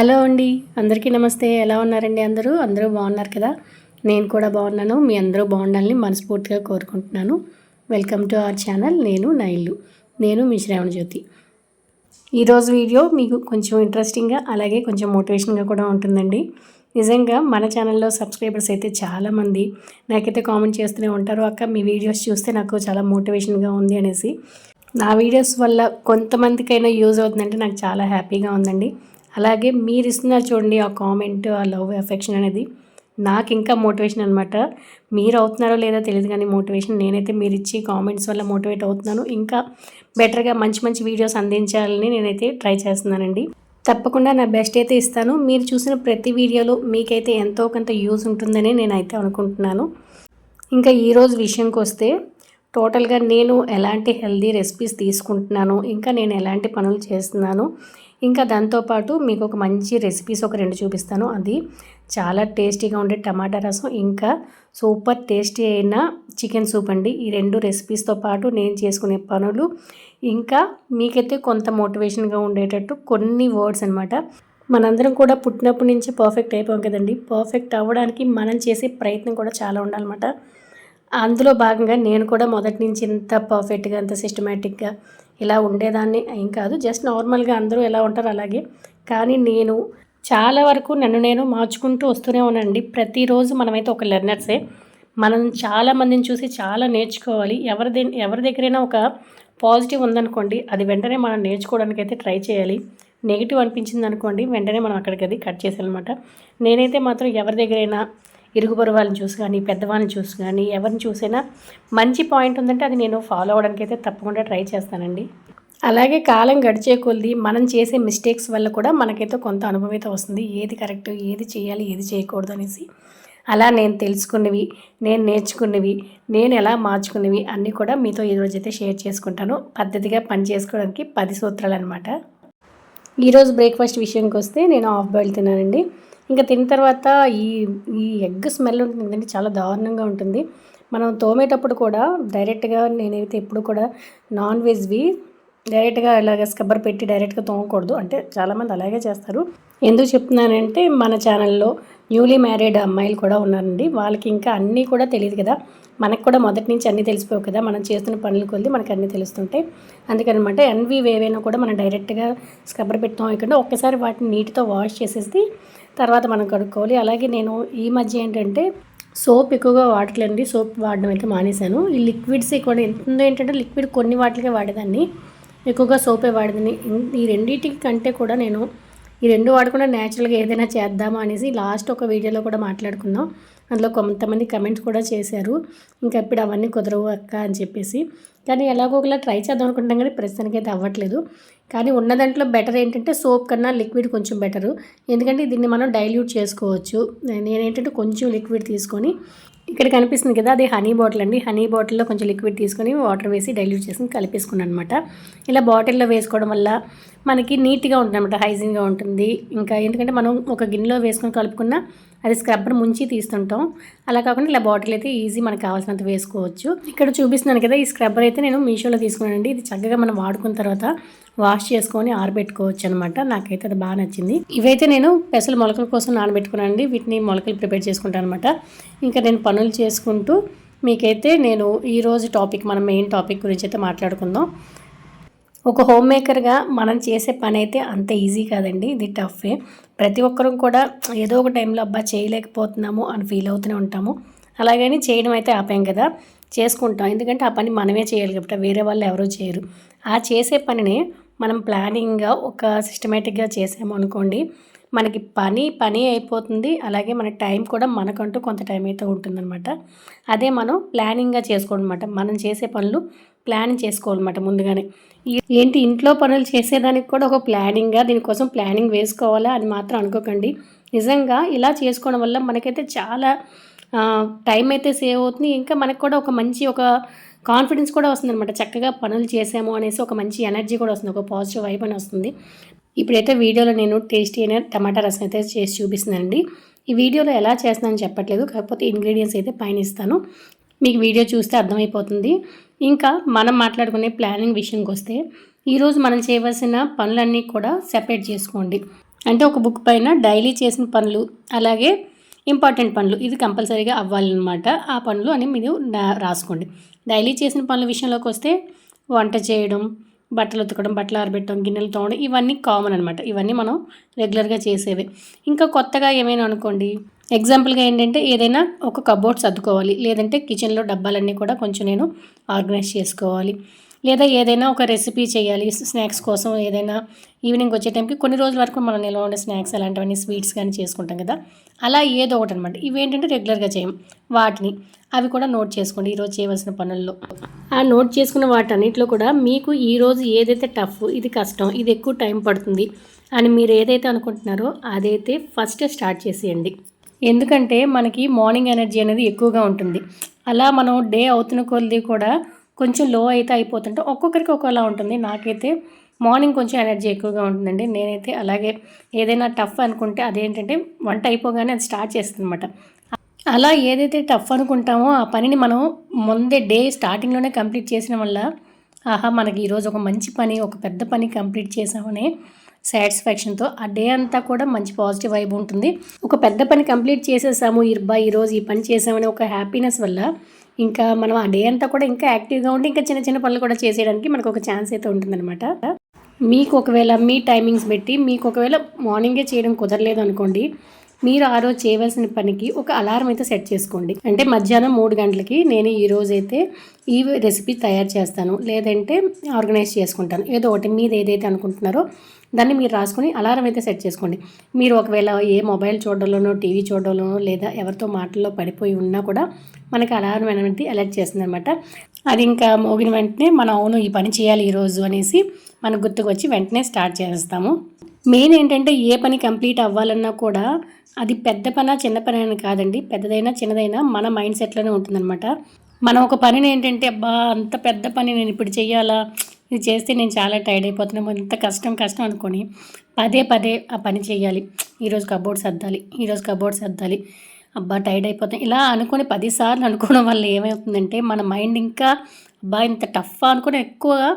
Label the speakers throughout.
Speaker 1: Hello అండి. అందరికీ నమస్తే. ఎలా ఉన్నారండి అందరూ? అందరూ బాగున్నారు కదా? నేను కూడా బాగున్నాను. మీ అందరూ బాగుండాలని మనస్ఫూర్తిగా కోరుకుంటున్నాను. వెల్కమ్ టు అవర్ ఛానల్ నేను నైల్లు. నేను మీ శ్రావణ జ్యోతి ఈరోజు వీడియో మీకు కొంచెం ఇంట్రెస్టింగ్గా అలాగే కొంచెం మోటివేషన్గా కూడా ఉంటుందండి. నిజంగా మన ఛానల్లో సబ్స్క్రైబర్స్ అయితే చాలామంది నాకైతే కామెంట్ చేస్తూనే ఉంటారు అక్క మీ వీడియోస్ చూస్తే నాకు చాలా మోటివేషన్గా ఉంది అనేసి. నా వీడియోస్ వల్ల కొంతమందికైనా యూజ్ అవుతుందంటే నాకు చాలా హ్యాపీగా ఉందండి. అలాగే మీరు ఇస్తున్నారు చూడండి ఆ కామెంట్ ఆ లవ్ ఎఫెక్షన్ అనేది. నాకు ఇంకా మోటివేషన్ అనమాట మీరు అవుతున్నారో లేదో తెలియదు కానీ మోటివేషన్ నేనైతే మీరు ఇచ్చి కామెంట్స్ వల్ల మోటివేట్ అవుతున్నాను. ఇంకా బెటర్గా మంచి మంచి వీడియోస్ అందించాలని నేనైతే ట్రై చేస్తున్నానండి. తప్పకుండా నా బెస్ట్ అయితే ఇస్తాను. మీరు చూసిన ప్రతి వీడియోలో మీకైతే ఎంతో కొంత యూజ్ ఉంటుందని నేనైతే అనుకుంటున్నాను. ఇంకా ఈరోజు విషయంకి వస్తే టోటల్గా నేను ఎలాంటి హెల్దీ రెసిపీస్ తీసుకుంటున్నాను ఇంకా నేను ఎలాంటి పనులు చేస్తున్నాను ఇంకా దాంతోపాటు మీకు ఒక మంచి రెసిపీస్ ఒక రెండు చూపిస్తాను. అది చాలా టేస్టీగా ఉండే టమాటా రసం ఇంకా సూపర్ టేస్టీ అయిన చికెన్ సూప్ అండి. ఈ రెండు రెసిపీస్తో పాటు నేను చేసుకునే పనులు ఇంకా మీకైతే కొంత మోటివేషన్గా ఉండేటట్టు కొన్ని వర్డ్స్ అనమాట మనందరం కూడా పుట్టినప్పటి నుంచి పర్ఫెక్ట్ అయిపోయాం కదండి. పర్ఫెక్ట్ అవ్వడానికి మనం చేసే ప్రయత్నం కూడా చాలా ఉండాలన్నమాట. అందులో భాగంగా నేను కూడా మొదటి నుంచి ఇంత పర్ఫెక్ట్గా అంత సిస్టమేటిక్గా ఇలా ఉండేదాన్ని ఏం కాదు. జస్ట్ నార్మల్గా అందరూ ఎలా ఉంటారు అలాగే. కానీ నేను చాలా వరకు నన్ను నేను మార్చుకుంటూ వస్తూనే ఉన్నానండి. ప్రతిరోజు మనమైతే ఒక లెర్నర్సే మనం చాలా మందిని చూసి చాలా నేర్చుకోవాలి. ఎవరి ఎవరి దగ్గరైనా ఒక పాజిటివ్ ఉందనుకోండి అది వెంటనే మనం నేర్చుకోవడానికి అయితే ట్రై చేయాలి. నెగిటివ్ అనిపించింది అనుకోండి వెంటనే మనం అక్కడికి అది కట్ చేసేయాలన్నమాట. నేనైతే మాత్రం ఎవరి దగ్గరైనా ఇరుగు వాళ్ళని చూసి కానీ పెద్దవాళ్ళని చూసి కానీ ఎవరిని చూసైనా మంచి పాయింట్ ఉందంటే అది నేను ఫాలో అవడానికి అయితే తప్పకుండా ట్రై చేస్తానండి. అలాగే కాలం గడిచే కొద్దీ మనం చేసే మిస్టేక్స్ వల్ల కూడా మనకైతే కొంత అనుభవం అయితే వస్తుంది. ఏది కరెక్ట్ ఏది చేయాలి ఏది చేయకూడదు అనేసి. అలా నేను తెలుసుకున్నవి నేను నేర్చుకున్నవి నేను ఎలా మార్చుకున్నవి అన్నీ కూడా మీతో ఈరోజు అయితే షేర్ చేసుకుంటాను. పద్ధతిగా పని చేసుకోవడానికి పది సూత్రాలు అనమాట ఈరోజు బ్రేక్ఫాస్ట్ విషయంకి వస్తే నేను హాఫ్ బాయిల్ తిన్నానండి. ఇంకా తిన్న తర్వాత ఈ ఈ ఎగ్ స్మెల్ ఉంటుంది ఉంటుందండి చాలా దారుణంగా ఉంటుంది. మనం తోమేటప్పుడు కూడా డైరెక్ట్గా నేనైతే ఎప్పుడు కూడా నాన్ వెజ్వి డైరెక్ట్గా ఇలాగ స్కబ్బర్ పెట్టి డైరెక్ట్గా తోమకూడదు. అంటే చాలామంది అలాగే చేస్తారు. ఎందుకు చెప్తున్నానంటే మన ఛానల్లో న్యూలీ మ్యారీడ్ అమ్మాయిలు కూడా ఉన్నారండి. వాళ్ళకి ఇంకా అన్నీ కూడా తెలియదు కదా. మనకు కూడా మొదటి నుంచి అన్నీ తెలిసిపోవు కదా. మనం చేస్తున్న పనులు కొద్ది మనకు అన్నీ తెలుస్తుంటాయి. అందుకనమాట ఎన్వి వేవైనా కూడా మనం డైరెక్ట్గా స్కబ్బర్ పెడతాం ఇక్కడ ఒక్కసారి వాటిని నీటితో వాష్ చేసేసి తర్వాత మనం కడుక్కోవాలి అలాగే నేను ఈ మధ్య ఏంటంటే సోప్ ఎక్కువగా వాడట్లేండి సోప్ వాడడం అయితే మానేశాను. ఈ లిక్విడ్స్ కూడా ఎంత ఏంటంటే లిక్విడ్ కొన్ని వాటికే వాడేదాన్ని. ఎక్కువగా సోపే వాడేదాన్ని. ఈ రెండింటి కంటే కూడా నేను ఈ రెండు వాడకుండా న్యాచురల్గా ఏదైనా చేద్దామా అనేసి లాస్ట్ ఒక వీడియోలో కూడా మాట్లాడుకుందాం అందులో కొంతమంది కమెంట్స్ కూడా చేశారు. ఇంకా ఇప్పుడు అవన్నీ కుదరవు అక్క అని చెప్పేసి. కానీ ఎలాగో ఒకలా ట్రై చేద్దాం అనుకుంటాం కానీ ప్రస్తుతానికి అయితే అవ్వట్లేదు. కానీ ఉన్న దాంట్లో బెటర్ ఏంటంటే సోప్ కన్నా లిక్విడ్ కొంచెం బెటరు ఎందుకంటే దీన్ని మనం డైల్యూట్ చేసుకోవచ్చు. నేనేంటంటే కొంచెం లిక్విడ్ తీసుకొని ఇక్కడ కనిపిస్తుంది కదా అది హనీ బాటిల్ అండి. హనీ బాటిల్లో కొంచెం లిక్విడ్ తీసుకొని వాటర్ వేసి డైల్యూట్ చేసి కలిపేసుకున్నాను అనమాట ఇలా బాటిల్లో వేసుకోవడం వల్ల మనకి నీట్గా ఉంటుంది అనమాట హైజీన్గా ఉంటుంది. ఇంకా ఎందుకంటే మనం ఒక గిన్నెలో వేసుకొని కలుపుకున్న అది స్క్రబ్బర్ ముంచి తీస్తుంటాం. అలా కాకుండా ఇలా బాటిల్ అయితే ఈజీ మనకు కావాల్సినంత వేసుకోవచ్చు. ఇక్కడ చూపిస్తున్నాను కదా ఈ స్క్రబ్బర్ అయితే నేను మీషోలో తీసుకున్నానండి. ఇది చక్కగా మనం వాడుకున్న తర్వాత వాష్ చేసుకొని ఆరబెట్టుకోవచ్చు అనమాట నాకైతే అది బాగా నచ్చింది. ఇవైతే నేను పెసలు మొలకల కోసం నానబెట్టుకున్నానండి. వీటిని మొలకలు ప్రిపేర్ చేసుకుంటాను అనమాట ఇంకా నేను పనులు చేసుకుంటూ మీకైతే నేను ఈరోజు టాపిక్ మన మెయిన్ టాపిక్ గురించి అయితే మాట్లాడుకుందాం. ఒక హోమ్ మేకర్గా మనం చేసే పని అయితే అంత ఈజీ కాదండి ఇది టఫే ప్రతి ఒక్కరం కూడా ఏదో ఒక టైంలో అబ్బా చేయలేకపోతున్నాము అని ఫీల్ అవుతూనే ఉంటాము. అలాగని చేయడం అయితే ఆపాం కదా చేసుకుంటాం. ఎందుకంటే ఆ పని మనమే చేయాలి కాబట్టి వేరే వాళ్ళు ఎవరూ చేయరు. ఆ చేసే పనిని మనం ప్లానింగ్గా ఒక సిస్టమేటిక్గా చేసాము అనుకోండి మనకి పని పని అయిపోతుంది. అలాగే మన టైం కూడా మనకంటూ కొంత టైం అయితే ఉంటుందన్నమాట. అదే మనం ప్లానింగ్గా చేసుకోవాలన్నమాట మనం చేసే పనులు ప్లాన్ చేసుకోవాలన్నమాట ముందుగానే. ఏంటి ఇంట్లో పనులు చేసేదానికి కూడా ఒక ప్లానింగ్గా దీనికోసం ప్లానింగ్ వేసుకోవాలా అని మాత్రం అనుకోకండి. నిజంగా ఇలా చేసుకోవడం వల్ల మనకైతే చాలా టైం అయితే సేవ్ అవుతుంది. ఇంకా మనకు కూడా ఒక మంచి ఒక కాన్ఫిడెన్స్ కూడా వస్తుంది అనమాట చక్కగా పనులు చేసాము అనేసి ఒక మంచి ఎనర్జీ కూడా వస్తుంది ఒక పాజిటివ్ వైబ్ అని వస్తుంది. ఇప్పుడైతే వీడియోలో నేను టేస్టీ అయిన టమాటా రసం అయితే చేసి చూపిస్తున్నానండి. ఈ వీడియోలో ఎలా చేస్తానని చెప్పట్లేదు. కాకపోతే ఇంగ్రీడియంట్స్ అయితే పైన ఇస్తాను. మీకు వీడియో చూస్తే అర్థమైపోతుంది. ఇంకా మనం మాట్లాడుకునే ప్లానింగ్ విషయంకి వస్తే ఈరోజు మనం చేయవలసిన పనులన్నీ కూడా సెపరేట్ చేసుకోండి. అంటే ఒక బుక్ పైన డైలీ చేసిన పనులు అలాగే ఇంపార్టెంట్ పనులు ఇది కంపల్సరీగా అవ్వాలన్నమాట. ఆ పనులు అని మీరు నా- రాసుకోండి. డైలీ చేసిన పనుల విషయంలోకి వస్తే వంట చేయడం బట్టలు ఉతకడం బట్టలు ఆరబెట్టడం గిన్నెలు తోమడం ఇవన్నీ కామన్ అనమాట ఇవన్నీ మనం రెగ్యులర్గా చేసేవి. ఇంకా కొత్తగా ఏమైనా అనుకోండి ఎగ్జాంపుల్గా ఏంటంటే ఏదైనా ఒక కబోర్డ్ సర్దుకోవాలి. లేదంటే కిచెన్లో డబ్బాలన్నీ కూడా కొంచెం నేను ఆర్గనైజ్ చేసుకోవాలి. లేదా ఏదైనా ఒక రెసిపీ చేయాలి. స్నాక్స్ కోసం ఏదైనా ఈవినింగ్ వచ్చే టైంకి కొన్ని రోజుల వరకు మనం నిల్వ ఉండే స్నాక్స్ అలాంటివన్నీ స్వీట్స్ కానీ చేసుకుంటాం కదా. అలా ఏదో ఒకటి అనమాట ఇవేంటంటే రెగ్యులర్గా చేయం. వాటిని అవి కూడా నోట్ చేసుకోండి. ఈరోజు చేయవలసిన పనుల్లో. ఆ నోట్ చేసుకున్న వాటన్నిటిలో కూడా మీకు ఈరోజు ఏదైతే టఫ్ ఇది కష్టం ఇది ఎక్కువ టైం పడుతుంది అని మీరు ఏదైతే అనుకుంటున్నారో అదైతే ఫస్ట్ స్టార్ట్ చేసేయండి. ఎందుకంటే మనకి మార్నింగ్ ఎనర్జీ అనేది ఎక్కువగా ఉంటుంది. అలా మనం డే అవుతున్న కొద్దీ కూడా కొంచెం లో అయితే అయిపోతుంటే ఒక్కొక్కరికి ఒక్కోలా ఉంటుంది. నాకైతే మార్నింగ్ కొంచెం ఎనర్జీ ఎక్కువగా ఉంటుందండి. నేనైతే అలాగే ఏదైనా టఫ్ అనుకుంటే అదేంటంటే వంట అయిపోగానే అది స్టార్ట్ చేస్తుంది అనమాట అలా ఏదైతే టఫ్ అనుకుంటామో ఆ పనిని మనం ముందే డే స్టార్టింగ్లోనే కంప్లీట్ చేసిన వల్ల ఆహా మనకి ఈరోజు ఒక మంచి పని ఒక పెద్ద పని కంప్లీట్ చేసామనే సాటిస్ఫాక్షన్తో ఆ డే అంతా కూడా మంచి పాజిటివ్ వైబ్ ఉంటుంది. ఒక పెద్ద పని కంప్లీట్ చేసేసాము ఇర్బా ఈరోజు ఈ పని చేసామనే ఒక హ్యాపీనెస్ వల్ల ఇంకా మనం ఆ డే అంతా కూడా ఇంకా యాక్టివ్గా ఉండి ఇంకా చిన్న చిన్న పనులు కూడా చేసేయడానికి మనకు ఒక ఛాన్స్ అయితే ఉంటుందన్నమాట. మీకు ఒకవేళ మీ టైమింగ్స్ పెట్టి మీకు ఒకవేళ మార్నింగే చేయడం కుదరలేదు అనుకోండి మీరు ఆ రోజు చేయవలసిన పనికి ఒక అలారం అయితే సెట్ చేసుకోండి. అంటే మధ్యాహ్నం మూడు గంటలకి నేను ఈ రోజు అయితే ఈ రెసిపీ తయారు చేస్తాను. లేదంటే ఆర్గనైజ్ చేసుకుంటాను. ఏదో ఒకటి మీరు ఏదైతే అనుకుంటున్నారో దాన్ని మీరు రాసుకొని అలారం అయితే సెట్ చేసుకోండి. మీరు ఒకవేళ ఏ మొబైల్ చూడడంలోనో టీవీ చూడడంలోనో లేదా ఎవరితో మాటల్లో పడిపోయి ఉన్నా కూడా మనకి అలారం అనేది అలర్ట్ చేస్తుంది అనమాట అది ఇంకా మోగిన వెంటనే మనం అవును ఈ పని చేయాలి ఈరోజు అనేసి మనకు గుర్తుకు వచ్చి వెంటనే స్టార్ట్ చేస్తాము. మెయిన్ ఏంటంటే ఏ పని కంప్లీట్ అవ్వాలన్నా కూడా అది పెద్ద పనా చిన్న పని అని కాదండి. పెద్దదైనా చిన్నదైనా మన మైండ్ సెట్లోనే ఉంటుందన్నమాట. మనం ఒక పనిని ఏంటంటే అబ్బా అంత పెద్ద పని నేను ఇప్పుడు చేయాలా ఇది చేస్తే నేను చాలా టైర్డ్ అయిపోతున్నాము ఇంత కష్టం కష్టం అనుకొని పదే పదే ఆ పని చేయాలి ఈరోజు కబోర్డ్ సర్దాలి ఈరోజు కబోర్డ్ సర్దాలి. అబ్బా టైర్డ్ అయిపోతాం ఇలా అనుకొని పదిసార్లు అనుకోవడం వల్ల ఏమవుతుందంటే మన మైండ్ ఇంకా అబ్బా ఇంత టఫ్ అనుకుని ఎక్కువగా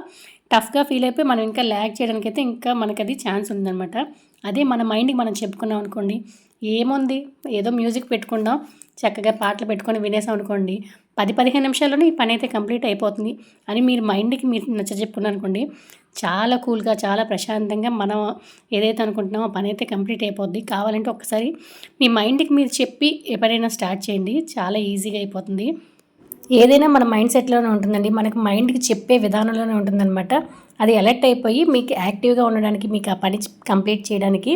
Speaker 1: టఫ్గా ఫీల్ అయిపోయి మనం ఇంకా ల్యాగ్ చేయడానికి అయితే ఇంకా మనకి అది ఛాన్స్ ఉందన్నమాట. అదే మన మైండ్కి మనం చెప్పుకున్నాం అనుకోండి ఏముంది? ఏదో మ్యూజిక్ పెట్టుకుందాం చక్కగా పాటలు పెట్టుకొని వినేసాం అనుకోండి పది పదిహేను నిమిషాల్లోనే ఈ పని అయితే కంప్లీట్ అయిపోతుంది అని మీరు మైండ్కి మీరు నచ్చ చెప్పుకున్నారు అనుకోండి చాలా కూల్గా చాలా ప్రశాంతంగా మనం ఏదైతే అనుకుంటున్నామో పని అయితే కంప్లీట్ అయిపోద్ది. కావాలంటే ఒకసారి మీ మైండ్కి మీరు చెప్పి ఎప్పుడైనా స్టార్ట్ చేయండి చాలా ఈజీగా అయిపోతుంది. ఏదైనా మన మైండ్ సెట్లోనే ఉంటుందండి. మనకు మైండ్కి చెప్పే విధానంలోనే ఉంటుందన్నమాట. అది అలర్ట్ అయిపోయి మీకు యాక్టివ్గా ఉండడానికి మీకు ఆ పని కంప్లీట్ చేయడానికి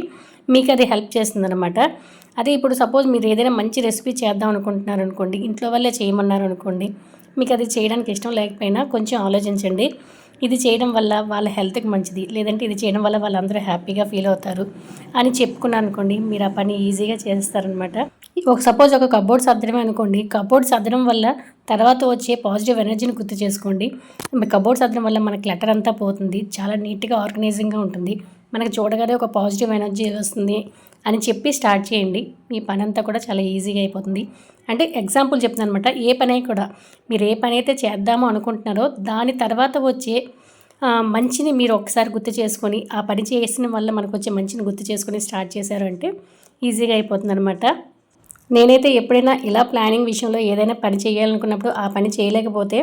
Speaker 1: మీకు అది హెల్ప్ చేస్తుందన్నమాట. అదే ఇప్పుడు సపోజ్ మీరు ఏదైనా మంచి రెసిపీ చేద్దాం అనుకుంటున్నారు అనుకోండి ఇంట్లో వల్లే చేయమన్నారు అనుకోండి మీకు అది చేయడానికి ఇష్టం లేకపోయినా కొంచెం ఆలోచించండి. ఇది చేయడం వల్ల వాళ్ళ హెల్త్కి మంచిది లేదంటే ఇది చేయడం వల్ల వాళ్ళందరూ హ్యాపీగా ఫీల్ అవుతారు అని చెప్పుకున్నాను అనుకోండి మీరు ఆ పని ఈజీగా చేస్తారనమాట. ఒక సపోజ్ ఒక కబోర్డ్ సర్దడమే అనుకోండి కబోర్డ్ సర్దడం వల్ల తర్వాత వచ్చే పాజిటివ్ ఎనర్జీని గుర్తు చేసుకోండి. కబోర్డ్ సర్దడం వల్ల మన లెటర్ అంతా పోతుంది చాలా నీట్గా ఆర్గనైజింగ్గా ఉంటుంది. మనకు చూడగానే ఒక పాజిటివ్ ఎనర్జీ వస్తుంది. అని చెప్పి స్టార్ట్ చేయండి. మీ పని అంతా కూడా చాలా ఈజీగా అయిపోతుంది. అంటే ఎగ్జాంపుల్ చెప్తున్నాను అనమాట ఏ పని కూడా మీరు ఏ పని అయితే చేద్దామో అనుకుంటున్నారో దాని తర్వాత వచ్చే మంచిని మీరు ఒకసారి గుర్తు చేసుకొని ఆ పని చేసిన వల్ల మనకు వచ్చే మంచిని గుర్తు చేసుకొని స్టార్ట్ చేశారు అంటే ఈజీగా అయిపోతుంది అనమాట నేనైతే ఎప్పుడైనా ఇలా ప్లానింగ్ విషయంలో ఏదైనా పని చేయాలనుకున్నప్పుడు ఆ పని చేయలేకపోతే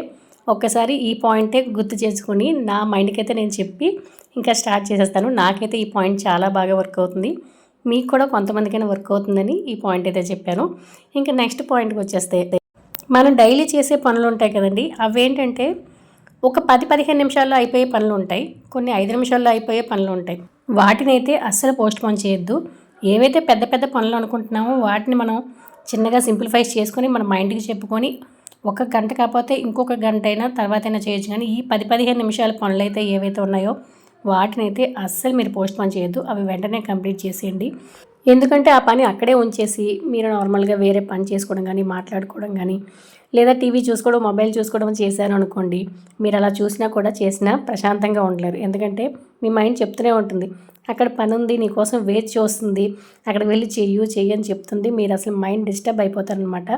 Speaker 1: ఒక్కసారి ఈ పాయింటే గుర్తు చేసుకొని నా మైండ్కి అయితే నేను చెప్పి ఇంకా స్టార్ట్ చేసేస్తాను. నాకైతే ఈ పాయింట్ చాలా బాగా వర్క్ అవుతుంది. మీకు కూడా కొంతమందికైనా వర్క్ అవుతుందని ఈ పాయింట్ అయితే చెప్పాను. ఇంకా నెక్స్ట్ పాయింట్కి వచ్చేస్తే మనం డైలీ చేసే పనులు ఉంటాయి కదండి అవేంటంటే ఒక పది పదిహేను నిమిషాల్లో అయిపోయే పనులు ఉంటాయి కొన్ని ఐదు నిమిషాల్లో అయిపోయే పనులు ఉంటాయి. వాటినైతే అస్సలు పోస్ట్ పోన్ చేయొద్దు. ఏవైతే పెద్ద పెద్ద పనులు అనుకుంటున్నామో వాటిని మనం చిన్నగా సింప్లిఫై చేసుకొని మన మైండ్కి చెప్పుకొని ఒక గంట కాకపోతే ఇంకొక గంట అయినా తర్వాత అయినా చేయొచ్చు. కానీ ఈ పది పదిహేను నిమిషాల పనులు అయితే ఏవైతే ఉన్నాయో వాటినైతే అస్సలు మీరు పోస్ట్ పోన్ చేయొద్దు. అవి వెంటనే కంప్లీట్ చేసేయండి. ఎందుకంటే ఆ పని అక్కడే ఉంచేసి మీరు నార్మల్గా వేరే పని చేసుకోవడం కానీ మాట్లాడుకోవడం కానీ లేదా టీవీ చూసుకోవడం మొబైల్ చూసుకోవడం చేశారు అనుకోండి మీరు అలా చూసినా కూడా చేసినా ప్రశాంతంగా ఉండలేరు. ఎందుకంటే మీ మైండ్ చెప్తూనే ఉంటుంది. అక్కడ పని ఉంది నీకోసం వేచి చూస్తుంది అక్కడికి వెళ్ళి చెయ్యు చెయ్యి అని చెప్తుంది. మీరు అసలు మైండ్ డిస్టర్బ్ అయిపోతారనమాట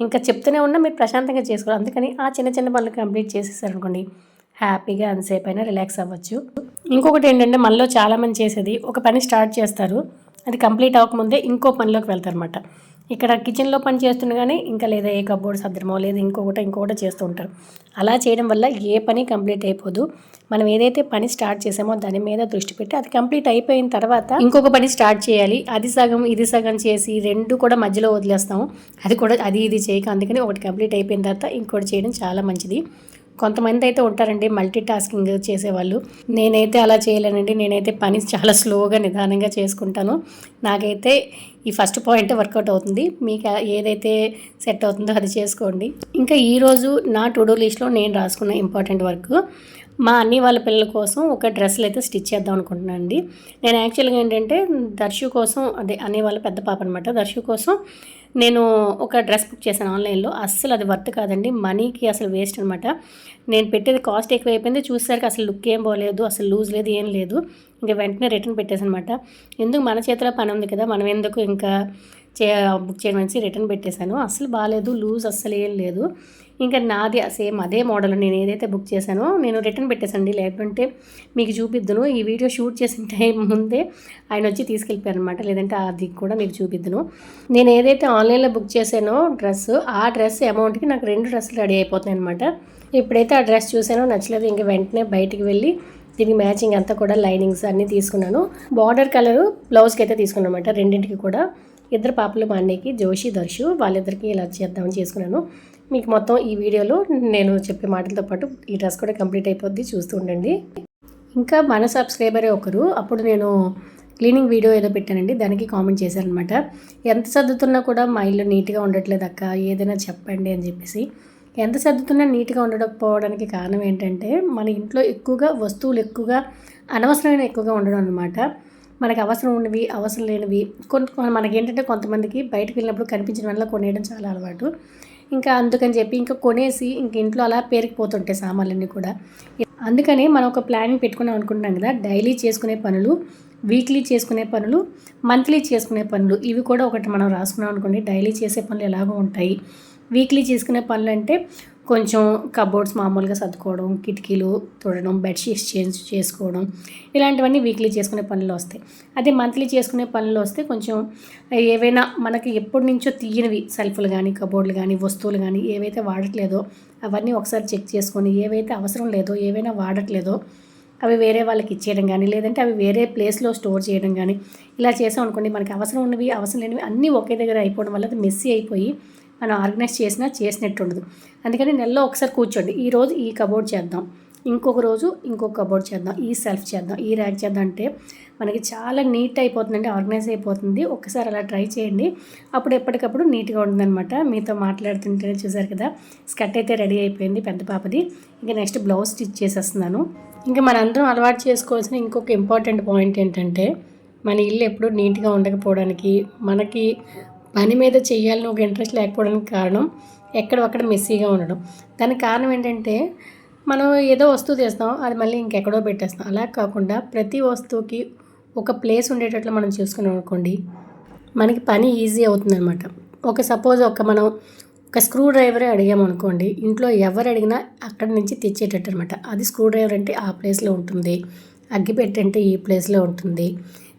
Speaker 1: ఇంకా చెప్తూనే ఉన్నా మీరు ప్రశాంతంగా చేసుకోవాలి. అందుకని ఆ చిన్న చిన్న పనులు కంప్లీట్ చేసేసారనుకోండి హ్యాపీగా అంతసేపు అయినా రిలాక్స్ అవ్వచ్చు. ఇంకొకటి ఏంటంటే మనలో చాలామంది చేసేది ఒక పని స్టార్ట్ చేస్తారు అది కంప్లీట్ అవ్వకముందే ఇంకో పనిలోకి వెళ్తారన్నమాట. ఇక్కడ కిచెన్లో పని చేస్తుండగానే ఇంకా లేదా ఏ కబోర్డ్ సర్దమో లేదా ఇంకొకటి ఇంకొకటి చేస్తూ ఉంటారు. అలా చేయడం వల్ల ఏ పని కంప్లీట్ అయిపోదు. మనం ఏదైతే పని స్టార్ట్ చేసామో దాని మీద దృష్టి పెట్టి అది కంప్లీట్ అయిపోయిన తర్వాత ఇంకొక పని స్టార్ట్ చేయాలి. అది సగం ఇది సగం చేసి రెండు కూడా మధ్యలో వదిలేస్తాము. అది కూడా అది ఇది చేయక అందుకని ఒకటి కంప్లీట్ అయిపోయిన తర్వాత ఇంకోటి చేయడం చాలా మంచిది. కొంతమంది అయితే ఉంటారండి మల్టీ టాస్కింగ్ చేసేవాళ్ళు. నేనైతే అలా చేయలేనండి. నేనైతే పని చాలా స్లోగా నిదానంగా చేసుకుంటాను. నాకైతే ఈ ఫస్ట్ పాయింట్ వర్కౌట్ అవుతుంది. మీకు ఏదైతే సెట్ అవుతుందో అది చేసుకోండి. ఇంకా ఈరోజు నా టు డూ లిస్ట్లో నేను రాసుకున్న ఇంపార్టెంట్ వర్క్ మా అన్ని వాళ్ళ పిల్లల కోసం ఒక డ్రెస్సులు అయితే స్టిచ్ చేద్దాం అనుకుంటున్నాను అండి. నేను యాక్చువల్గా ఏంటంటే దర్శు కోసం అదే అన్ని వాళ్ళ పెద్ద పాప అనమాట దర్శు కోసం నేను ఒక డ్రెస్ బుక్ చేశాను ఆన్లైన్లో. అస్సలు అది వర్త్ కాదండి. మనీకి అసలు వేస్ట్ అనమాట నేను పెట్టేది కాస్ట్ ఎక్కువ అయిపోయింది చూసేసరికి అసలు లుక్ ఏం పోలేదు అసలు లూజ్ లేదు ఏం లేదు. ఇంకా వెంటనే రిటర్న్ పెట్టేసి అనమాట ఎందుకు మన చేతిలో పని ఉంది కదా? మనం ఎందుకు ఇంకా చే బుక్ చేయడం నుంచి రిటర్న్ పెట్టేశాను. అసలు బాగాలేదు లూజ్ అస్సలు ఏం లేదు. ఇంకా నాది సేమ్ అదే మోడల్ నేను ఏదైతే బుక్ చేశానో నేను రిటర్న్ పెట్టేసండి లేకుంటే మీకు చూపిద్దును. ఈ వీడియో షూట్ చేసిన టైం ముందే ఆయన వచ్చి తీసుకెళ్ళిపోయారు అనమాట లేదంటే అది కూడా మీకు చూపిద్దును. నేను ఏదైతే ఆన్లైన్లో బుక్ చేశానో డ్రెస్ ఆ డ్రెస్ అమౌంట్కి నాకు రెండు డ్రెస్సులు రెడీ అయిపోతున్నాయి అనమాట ఎప్పుడైతే ఆ డ్రెస్ చూసానో నచ్చలేదు ఇంక వెంటనే బయటికి వెళ్ళి దీనికి మ్యాచింగ్ అంతా కూడా లైనింగ్స్ అన్నీ తీసుకున్నాను. బార్డర్ కలరు బ్లౌజ్కి అయితే తీసుకున్నాను అనమాట రెండింటికి కూడా. ఇద్దరు పాపలు మా అన్నయ్యకి జోషి దర్శు వాళ్ళిద్దరికి ఇలా చేద్దామని చేసుకున్నాను. మీకు మొత్తం ఈ వీడియోలో నేను చెప్పే మాటలతో పాటు ఈ డ్రెస్ కూడా కంప్లీట్ అయిపోద్ది చూస్తూ ఉండండి. ఇంకా మన సబ్స్క్రైబరే ఒకరు అప్పుడు నేను క్లీనింగ్ వీడియో ఏదో పెట్టానండి దానికి కామెంట్ చేశారనమాట. ఎంత సర్దుతున్నా కూడా మా ఇల్లు నీట్గా ఉండట్లేదు అక్క ఏదైనా చెప్పండి అని చెప్పేసి. ఎంత సర్దుతున్నా నీట్గా ఉండకపోవడానికి కారణం ఏంటంటే మన ఇంట్లో ఎక్కువగా వస్తువులు ఎక్కువగా అనవసరమైన ఎక్కువగా ఉండడం అనమాట మనకి అవసరం ఉన్నవి అవసరం లేనివి కొన్ని మనకి ఏంటంటే కొంతమందికి బయటకు వెళ్ళినప్పుడు కనిపించిన వల్ల కొనేయడం చాలా అలవాటు. ఇంకా అందుకని చెప్పి ఇంకా కొనేసి ఇంక ఇంట్లో అలా పేరుకుపోతుంటాయి సామాన్లన్నీ కూడా. అందుకనే మనం ఒక ప్లానింగ్ పెట్టుకున్నాం అనుకుంటున్నాం కదా డైలీ చేసుకునే పనులు వీక్లీ చేసుకునే పనులు మంత్లీ చేసుకునే పనులు ఇవి కూడా ఒకటి మనం రాసుకున్నాం అనుకోండి డైలీ చేసే పనులు ఎలాగో ఉంటాయి. వీక్లీ చేసుకునే పనులు అంటే కొంచెం కబోర్డ్స్ మామూలుగా సర్దుకోవడం కిటికీలు తుడడం బెడ్షీట్స్ చేంజ్ చేసుకోవడం ఇలాంటివన్నీ వీక్లీ చేసుకునే పనులు వస్తాయి. అదే మంత్లీ చేసుకునే పనులు వస్తే కొంచెం ఏవైనా మనకి ఎప్పటి నుంచో తీయనివి సెల్ఫ్లు కానీ కబోర్డులు కానీ వస్తువులు కానీ ఏవైతే వాడట్లేదో అవన్నీ ఒకసారి చెక్ చేసుకొని ఏవైతే అవసరం లేదో ఏవైనా వాడట్లేదో అవి వేరే వాళ్ళకి ఇచ్చేయడం కానీ లేదంటే అవి వేరే ప్లేస్లో స్టోర్ చేయడం కానీ ఇలా చేసాం అనుకోండి మనకి అవసరం ఉన్నవి అవసరం లేనివి అన్నీ ఒకే దగ్గర అయిపోవడం వల్ల అది మెస్సీ అయిపోయి మనం ఆర్గనైజ్ చేసినా చేసినట్టు ఉండదు. అందుకని నెలలో ఒకసారి కూర్చోండి. ఈరోజు ఈ కబోర్డ్ చేద్దాం. ఇంకొక రోజు ఇంకొక కబోర్డ్ చేద్దాం. ఈ సెల్ఫ్ చేద్దాం. ఈ ర్యాక్ చేద్దాం అంటే మనకి చాలా నీట్ అయిపోతుందండి ఆర్గనైజ్ అయిపోతుంది. ఒకసారి అలా ట్రై చేయండి. అప్పుడు ఎప్పటికప్పుడు నీట్గా ఉంటుందన్నమాట. మీతో మాట్లాడుతుంటేనే చూసారు కదా స్కర్ట్ అయితే రెడీ అయిపోయింది పెద్ద పాపది. ఇంకా నెక్స్ట్ బ్లౌజ్ స్టిచ్ చేసేస్తున్నాను. ఇంకా మనందరం అలవాటు చేసుకోవాల్సిన ఇంకొక ఇంపార్టెంట్ పాయింట్ ఏంటంటే మన ఇల్లు ఎప్పుడు నీట్గా ఉండకపోవడానికి మనకి పని మీద చేయాలని ఒక ఇంట్రెస్ట్ లేకపోవడానికి కారణం ఎక్కడొక్కడ మెస్సీగా ఉండడం. దానికి కారణం ఏంటంటే మనం ఏదో వస్తువు చేస్తాం అది మళ్ళీ ఇంకెక్కడో పెట్టేస్తాం. అలా కాకుండా ప్రతి వస్తువుకి ఒక ప్లేస్ ఉండేటట్లు మనం చూసుకున్నాం అనుకోండి మనకి పని ఈజీ అవుతుంది అనమాట ఒక సపోజ్ ఒక మనం ఒక స్క్రూ డ్రైవరే అడిగామనుకోండి ఇంట్లో ఎవరు అడిగినా అక్కడి నుంచి తెచ్చేటట్టు అనమాట అది స్క్రూ డ్రైవర్ అంటే ఆ ప్లేస్లో ఉంటుంది అగ్గిపెట్టంటే ఈ ప్లేస్లో ఉంటుంది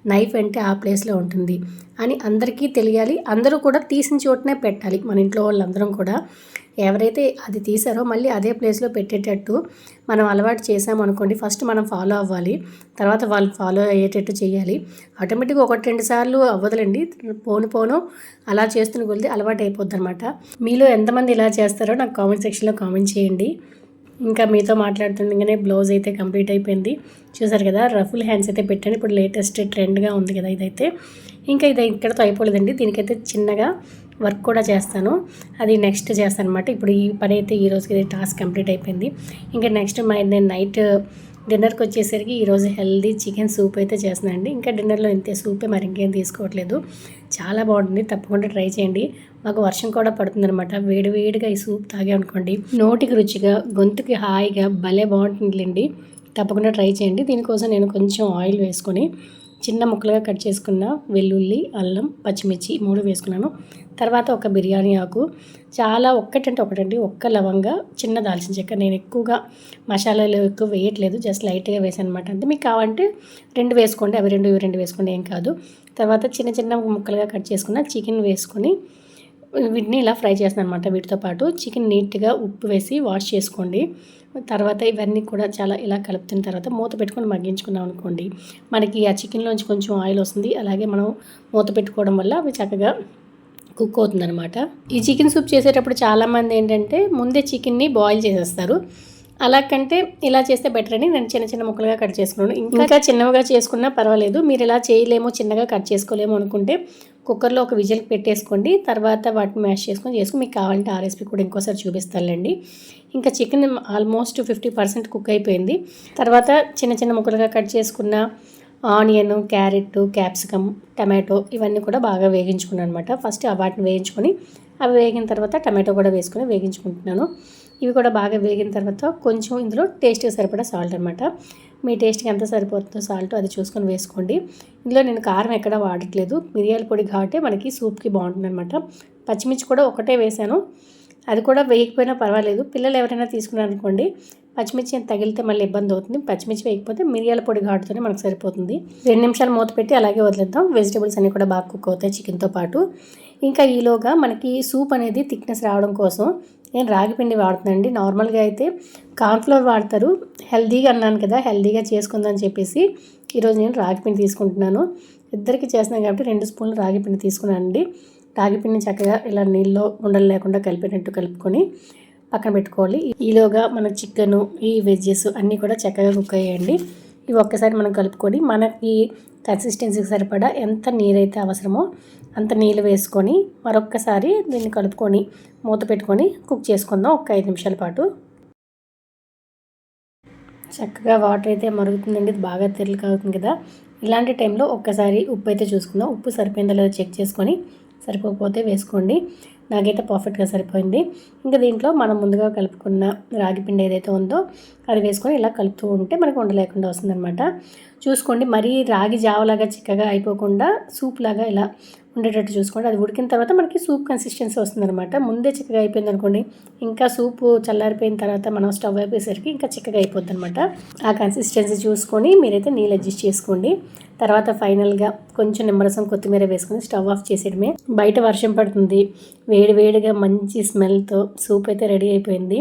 Speaker 1: నైఫ్ అంటే ఆ ప్లేస్లో ఉంటుంది అని అందరికీ తెలియాలి. అందరూ కూడా తీసిన చోటనే పెట్టాలి. మన ఇంట్లో వాళ్ళందరం కూడా. ఎవరైతే అది తీసారో మళ్ళీ అదే ప్లేస్లో పెట్టేటట్టు మనం అలవాటు చేసామనుకోండి ఫస్ట్ మనం ఫాలో అవ్వాలి. తర్వాత వాళ్ళు ఫాలో అయ్యేటట్టు చేయాలి. ఆటోమేటిక్గా ఒకటి రెండు సార్లు అవ్వదులండి. పోను పోను. అలా చేస్తున్న కొద్ది అలవాటు అయిపోద్ది అనమాట మీలో ఎంతమంది ఇలా చేస్తారో నాకు కామెంట్ సెక్షన్లో కామెంట్ చేయండి. ఇంకా మీతో మాట్లాడుతుండగానే బ్లౌజ్ అయితే కంప్లీట్ అయిపోయింది. చూసారు కదా రఫుల్ హ్యాండ్స్ అయితే పెట్టాను. ఇప్పుడు లేటెస్ట్ ట్రెండ్గా ఉంది కదా ఇదైతే. ఇంకా ఇది ఇక్కడతో అయిపోలేదండి. దీనికైతే చిన్నగా వర్క్ కూడా చేస్తాను. అది నెక్స్ట్ చేస్తాను అనమాట ఇప్పుడు ఈ పని అయితే ఈ రోజుకి టాస్క్ కంప్లీట్ అయిపోయింది. ఇంకా నెక్స్ట్ మా నేను నైట్ డిన్నర్కి వచ్చేసరికి ఈరోజు హెల్దీ చికెన్ సూప్ అయితే చేస్తున్నానండి. ఇంకా డిన్నర్లో ఇంతే సూపే మరి ఇంకేం తీసుకోవట్లేదు. చాలా బాగుంటుంది. తప్పకుండా ట్రై చేయండి. మాకు వర్షం కూడా పడుతుందనమాట వేడి వేడిగా ఈ సూప్ తాగే అనుకోండి. నోటికి రుచిగా గొంతుకి హాయిగా భలే బాగుంటుందిలేండి. తప్పకుండా ట్రై చేయండి. దీనికోసం నేను కొంచెం ఆయిల్ వేసుకొని చిన్న ముక్కలుగా కట్ చేసుకున్న వెల్లుల్లి అల్లం పచ్చిమిర్చి మూడు వేసుకున్నాను. తర్వాత ఒక బిర్యానీ ఆకు. చాలా ఒక్కటంటే ఒకటండి. ఒక్క లవంగా చిన్న దాల్చిన చెక్క. నేను ఎక్కువగా మసాలాలు ఎక్కువ వేయట్లేదు. జస్ట్ లైట్గా వేసాను అనమాట అంటే మీకు కావాలంటే రెండు వేసుకోండి. అవి రెండు ఇవి రెండు వేసుకోండి. ఏం కాదు. తర్వాత చిన్న చిన్న ముక్కలుగా కట్ చేసుకున్న చికెన్ వేసుకొని వీటిని ఇలా ఫ్రై చేస్తున్నాను అనమాట వీటితో పాటు. చికెన్ నీట్గా ఉప్పు వేసి వాష్ చేసుకోండి. తర్వాత ఇవన్నీ కూడా చాలా ఇలా కలుపుతున్న తర్వాత మూత పెట్టుకొని మగ్గించుకున్నాం అనుకోండి. మనకి ఆ చికెన్లోంచి కొంచెం ఆయిల్ వస్తుంది. అలాగే మనం మూత పెట్టుకోవడం వల్ల అవి చక్కగా కుక్ అవుతుందన్నమాట. ఈ చికెన్ సూప్ చేసేటప్పుడు చాలామంది ఏంటంటే ముందే చికెన్ని బాయిల్ చేసేస్తారు. అలా కంటే ఇలా చేస్తే బెటర్ అని నేను చిన్న చిన్న ముక్కలుగా కట్ చేసుకున్నాను. ఇంకా చిన్నగా చేసుకున్నా పర్వాలేదు. మీరు ఇలా చేయలేము చిన్నగా కట్ చేసుకోలేము అనుకుంటే కుక్కర్లో ఒక విజిల్ పెట్టేసుకోండి తర్వాత వాటిని మ్యాష్ చేసుకొని చేసుకుని మీకు కావాలంటే ఆ రెసిపీ కూడా ఇంకోసారి చూపిస్తానులేండి. ఇంకా chicken almost fifty percent cook అయిపోయింది. తర్వాత చిన్న చిన్న ముక్కలుగా కట్ చేసుకున్న ఆనియన్ క్యారెట్ క్యాప్సికమ్ టమాటో ఇవన్నీ కూడా బాగా వేగించుకున్నాను అనమాట ఫస్ట్ వాటిని వేయించుకొని అవి వేగిన తర్వాత టమాటో కూడా వేసుకొని వేగించుకుంటున్నాను. ఇవి కూడా బాగా వేగిన తర్వాత కొంచెం ఇందులో టేస్ట్కి సరిపడా సాల్ట్ అనమాట మీ టేస్ట్కి ఎంత సరిపోతుందో సాల్ట్ అది చూసుకొని వేసుకోండి. ఇందులో నేను కారం ఎక్కడ వాడట్లేదు. మిరియాల పొడి కాబట్టి మనకి సూప్కి బాగుంటుంది అనమాట పచ్చిమిర్చి కూడా ఒకటే వేసాను. అది కూడా వేయకపోయినా పర్వాలేదు. పిల్లలు ఎవరైనా తీసుకున్నారనుకోండి పచ్చిమిర్చి తగిలితే మళ్ళీ ఇబ్బంది అవుతుంది. పచ్చిమిర్చి వేయకపోతే మిరియాల పొడి ఘాటుతోనే మనకు సరిపోతుంది. రెండు నిమిషాలు మూత పెట్టి అలాగే వదిలేద్దాం. వెజిటేబుల్స్ అన్నీ కూడా బాగా కుక్ అవుతాయి చికెన్తో పాటు. ఇంకా ఈలోగా మనకి సూప్ అనేది థిక్నెస్ రావడం కోసం నేను రాగి పిండి వాడుతున్నానండి. నార్మల్గా అయితే కార్న్ఫ్లోర్ వాడతారు. హెల్దీగా అన్నాను కదా హెల్దీగా చేసుకుందని చెప్పేసి ఈరోజు నేను రాగి పిండి తీసుకుంటున్నాను. ఇద్దరికి చేస్తున్నాను కాబట్టి రెండు స్పూన్లు రాగిపిండి తీసుకున్నానండి. రాగిపిండిని చక్కగా ఇలా నీళ్ళలో ఉండలు లేకుండా కలిపినట్టు కలుపుకొని పక్కన పెట్టుకోవాలి. ఈలోగా మన చికెను ఈ వెజ్జెస్ అన్నీ కూడా చక్కగా కుక్ అయ్యాయండి. ఇవి ఒక్కసారి మనం కలుపుకొని మనకి కన్సిస్టెన్సీకి సరిపడా ఎంత నీరైతే అవసరమో అంత నీళ్ళు వేసుకొని మరొక్కసారి దీన్ని కలుపుకొని మూత పెట్టుకొని కుక్ చేసుకుందాం ఒక ఐదు నిమిషాల పాటు. చక్కగా వాటర్ అయితే మరుగుతుందండి బాగా తెరలు కాగుతుంది కదా. ఇలాంటి టైంలో ఒక్కసారి ఉప్పు అయితే చూసుకుందాం. ఉప్పు సరిపోయిందో లేదో చెక్ చేసుకొని సరిపోకపోతే వేసుకోండి. నాకైతే పర్ఫెక్ట్గా సరిపోయింది. ఇంకా దీంట్లో మనం ముందుగా కలుపుకున్న రాగి పిండి ఏదైతే ఉందో అది వేసుకొని ఇలా కలుపుతూ ఉంటే మనకు ఉండలేకుండా వస్తుందన్నమాట. చూసుకోండి మరీ రాగి జావలాగా చిక్కగా అయిపోకుండా సూప్ లాగా ఇలా ఉండేటట్టు చూసుకోండి. అది ఉడికిన తర్వాత మనకి సూప్ కన్సిస్టెన్సీ వస్తుందన్నమాట. ముందే చిక్కగా అయిపోయింది అనుకోండి ఇంకా సూపు చల్లారిపోయిన తర్వాత మనం స్టవ్ అయిపోయేసరికి ఇంకా చిక్కగా అయిపోద్ది అనమాట ఆ కన్సిస్టెన్సీ చూసుకొని మీరైతే నీళ్ళు అడ్జస్ట్ చేసుకోండి. తర్వాత ఫైనల్గా కొంచెం నిమ్మరసం కొత్తిమీర వేసుకొని స్టవ్ ఆఫ్ చేసేయడమే. బయట వర్షం పడుతుంది వేడి వేడిగా మంచి స్మెల్తో సూప్ అయితే రెడీ అయిపోయింది.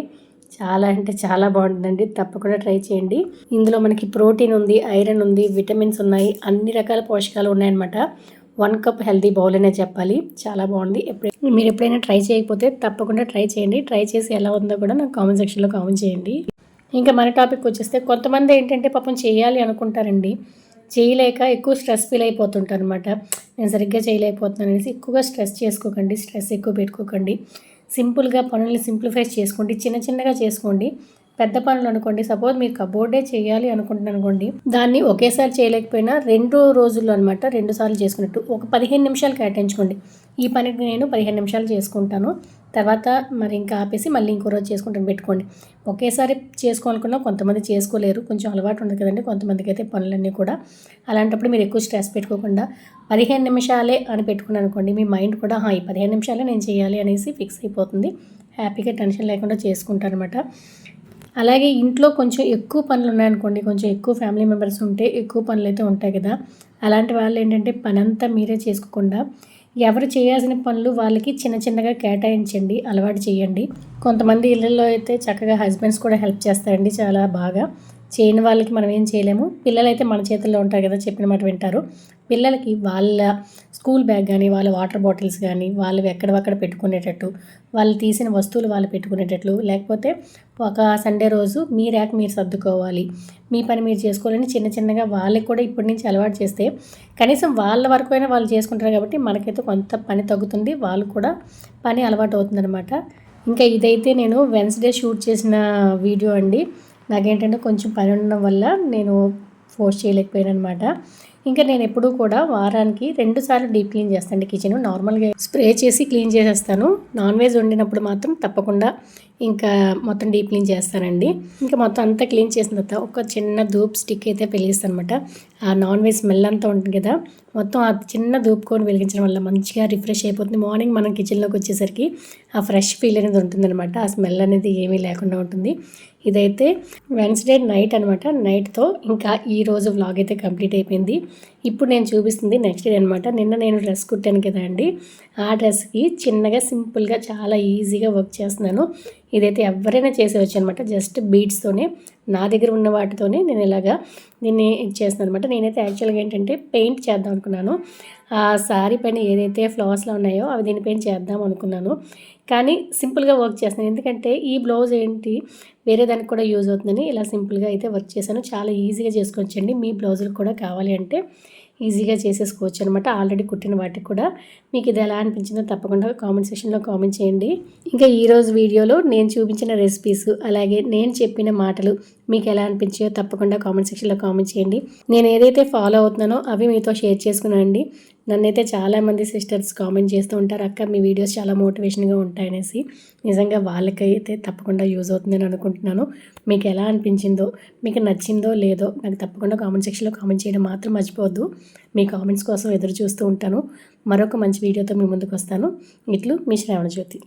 Speaker 1: చాలా అంటే చాలా బాగుంటుందండి. తప్పకుండా ట్రై చేయండి. ఇందులో మనకి ప్రోటీన్ ఉంది ఐరన్ ఉంది విటమిన్స్ ఉన్నాయి అన్ని రకాల పోషకాలు ఉన్నాయన్నమాట. వన్ కప్ హెల్దీ బౌల్ అనే చెప్పాలి. చాలా బాగుంది. ఎప్పుడైనా మీరు ఎప్పుడైనా ట్రై చేయకపోతే తప్పకుండా ట్రై చేయండి. ట్రై చేసి ఎలా ఉందో కూడా నాకు కామెంట్ సెక్షన్లో కామెంట్ చేయండి. ఇంకా మన టాపిక్ వచ్చేస్తే కొంతమంది ఏంటంటే పాపం చేయాలి అనుకుంటారండి. చేయలేక ఎక్కువ స్ట్రెస్ ఫీల్ అయిపోతుంటారు అనమాట నేను సరిగ్గా చేయలేకపోతున్నాను అనేసి ఎక్కువగా స్ట్రెస్ చేసుకోకండి. స్ట్రెస్ ఎక్కువ పెట్టుకోకండి. సింపుల్గా పనుల్ని సింప్లిఫై చేసుకోండి. చిన్న చిన్నగా చేసుకోండి. పెద్ద పనులు అనుకోండి. సపోజ్ మీరు కబోర్డే చేయాలి అనుకుంటున్నాను అనుకోండి. దాన్ని ఒకేసారి చేయలేకపోయినా రెండు రోజుల్లో అనమాట రెండు సార్లు చేసుకున్నట్టు ఒక పదిహేను నిమిషాలు కేటాయించుకోండి. ఈ పనికి నేను పదిహేను నిమిషాలు చేసుకుంటాను. తర్వాత మరి ఇంకా ఆపేసి మళ్ళీ ఇంకో రోజు చేసుకుంటాను పెట్టుకోండి. ఒకేసారి చేసుకోవాలనుకున్నా కొంతమంది చేసుకోలేరు కొంచెం అలవాటు ఉండదు కదండి కొంతమందికి అయితే పనులన్నీ కూడా. అలాంటప్పుడు మీరు ఎక్కువ స్ట్రెస్ పెట్టుకోకుండా పదిహేను నిమిషాలే అని పెట్టుకున్నాను అనుకోండి మీ మైండ్ కూడా ఈ పదిహేను నిమిషాలే నేను చేయాలి అనేసి ఫిక్స్ అయిపోతుంది. హ్యాపీగా టెన్షన్ లేకుండా చేసుకుంటారనమాట అలాగే ఇంట్లో కొంచెం ఎక్కువ పనులు ఉన్నాయనుకోండి కొంచెం ఎక్కువ ఫ్యామిలీ మెంబర్స్ ఉంటే ఎక్కువ పనులు అయితే ఉంటాయి కదా. అలాంటి వాళ్ళు ఏంటంటే పనంతా మీరే చేసుకోకుండా ఎవరు చేయాల్సిన పనులు వాళ్ళకి చిన్న చిన్నగా కేటాయించండి అలవాటు చేయండి. కొంతమంది ఇళ్ళల్లో అయితే చక్కగా హస్బెండ్స్ కూడా హెల్ప్ చేస్తారండి చాలా బాగా. చేయని వాళ్ళకి మనం ఏం చేయలేము. పిల్లలైతే మన చేతుల్లో ఉంటారు కదా చెప్పిన మాట వింటారు. పిల్లలకి వాళ్ళ స్కూల్ బ్యాగ్ కానీ వాళ్ళ వాటర్ బాటిల్స్ కానీ వాళ్ళు ఎక్కడవక్కడ పెట్టుకునేటట్టు వాళ్ళు తీసిన వస్తువులు వాళ్ళు పెట్టుకునేటట్లు లేకపోతే ఒక సండే రోజు మీ ర్యాక్ మీరు సర్దుకోవాలి. మీ పని మీరు చేసుకోవాలని చిన్న చిన్నగా వాళ్ళకి కూడా ఇప్పటి నుంచి అలవాటు చేస్తే కనీసం వాళ్ళ వరకు అయినా వాళ్ళు చేసుకుంటారు కాబట్టి మనకైతే కొంత పని తగ్గుతుంది. వాళ్ళు కూడా పని అలవాటు అవుతుందన్నమాట. ఇంకా ఇదైతే నేను వెన్స్డే షూట్ చేసిన వీడియో అండి. నాకేంటంటే కొంచెం పని ఉండడం వల్ల నేను ఫోర్స్ చేయలేకపోయాను అనమాట ఇంకా నేను ఎప్పుడూ కూడా వారానికి రెండు సార్లు డీప్ క్లీన్ చేస్తాను కిచెన్. నార్మల్గా స్ప్రే చేసి క్లీన్ చేసేస్తాను. నాన్ వెజ్ వండినప్పుడు మాత్రం తప్పకుండా ఇంకా మొత్తం డీప్ క్లీన్ చేస్తానండి. ఇంకా మొత్తం అంతా క్లీన్ చేసిన తర్వాత ఒక చిన్న ధూప్ స్టిక్ అయితే వెలిగిస్తాను అనమాట ఆ నాన్ వెజ్ స్మెల్ అంతా ఉంటుంది కదా మొత్తం ఆ చిన్న ధూపుకొని వెలిగించడం వల్ల మంచిగా రిఫ్రెష్ అయిపోతుంది. మార్నింగ్ మనం కిచెన్లోకి వచ్చేసరికి ఆ ఫ్రెష్ ఫీల్ అనేది ఉంటుందన్నమాట. ఆ స్మెల్ అనేది ఏమీ లేకుండా ఉంటుంది. ఇదైతే వెన్స్డే నైట్ అనమాట నైట్తో ఇంకా ఈ రోజు వ్లాగ్ అయితే కంప్లీట్ అయిపోయింది. ఇప్పుడు నేను చూపిస్తుంది నెక్స్ట్ డే అనమాట నిన్న నేను డ్రెస్ కుట్టాను కదా అండి. ఆ డ్రెస్కి చిన్నగా సింపుల్గా చాలా ఈజీగా వర్క్ చేస్తున్నాను. ఇదైతే ఎవరైనా చేసేవచ్చు అనమాట జస్ట్ బీడ్స్తోనే నా దగ్గర ఉన్న వాటితోనే నేను ఇలాగా దీన్ని చేస్తున్నాను అనమాట నేనైతే యాక్చువల్గా ఏంటంటే పెయింట్ చేద్దాం అనుకున్నాను. ఆ శారీ పైన ఏదైతే ఫ్లవర్స్లో ఉన్నాయో అవి దీనిపైన చేద్దాం అనుకున్నాను. కానీ సింపుల్గా వర్క్ చేస్తున్నాను. ఎందుకంటే ఈ బ్లౌజ్ ఏంటి వేరే దానికి కూడా యూజ్ అవుతుందని ఇలా సింపుల్గా అయితే వర్క్ చేశాను. చాలా ఈజీగా చేసుకోవచ్చండి. మీ బ్లౌజులు కూడా కావాలి అంటే ఈజీగా చేసేసుకోవచ్చు అనమాట ఆల్రెడీ కుట్టిన వాటికి కూడా. మీకు ఇది ఎలా అనిపించిందో తప్పకుండా కామెంట్ సెక్షన్లో కామెంట్ చేయండి. ఇంకా ఈరోజు వీడియోలో నేను చూపించిన రెసిపీస్ అలాగే నేను చెప్పిన మాటలు మీకు ఎలా అనిపించాయో తప్పకుండా కామెంట్ సెక్షన్లో కామెంట్ చేయండి. నేను ఏదైతే ఫాలో అవుతున్నానో అవి మీతో షేర్ చేసుకున్నానండి. నన్నైతే చాలామంది సిస్టర్స్ కామెంట్ చేస్తూ ఉంటారు అక్క మీ వీడియోస్ చాలా మోటివేషన్గా ఉంటాయనేసి. నిజంగా వాళ్ళకైతే తప్పకుండా యూజ్ అవుతుందని అనుకుంటున్నాను. మీకు ఎలా అనిపించిందో మీకు నచ్చిందో లేదో నాకు తప్పకుండా కామెంట్ సెక్షన్లో కామెంట్ చేయడం మాత్రం మర్చిపోవద్దు. మీ కామెంట్స్ కోసం ఎదురు చూస్తూ ఉంటాను. మరొక మంచి వీడియోతో మీ ముందుకు వస్తాను ఇట్లు మీ శ్రావణ జ్యోతి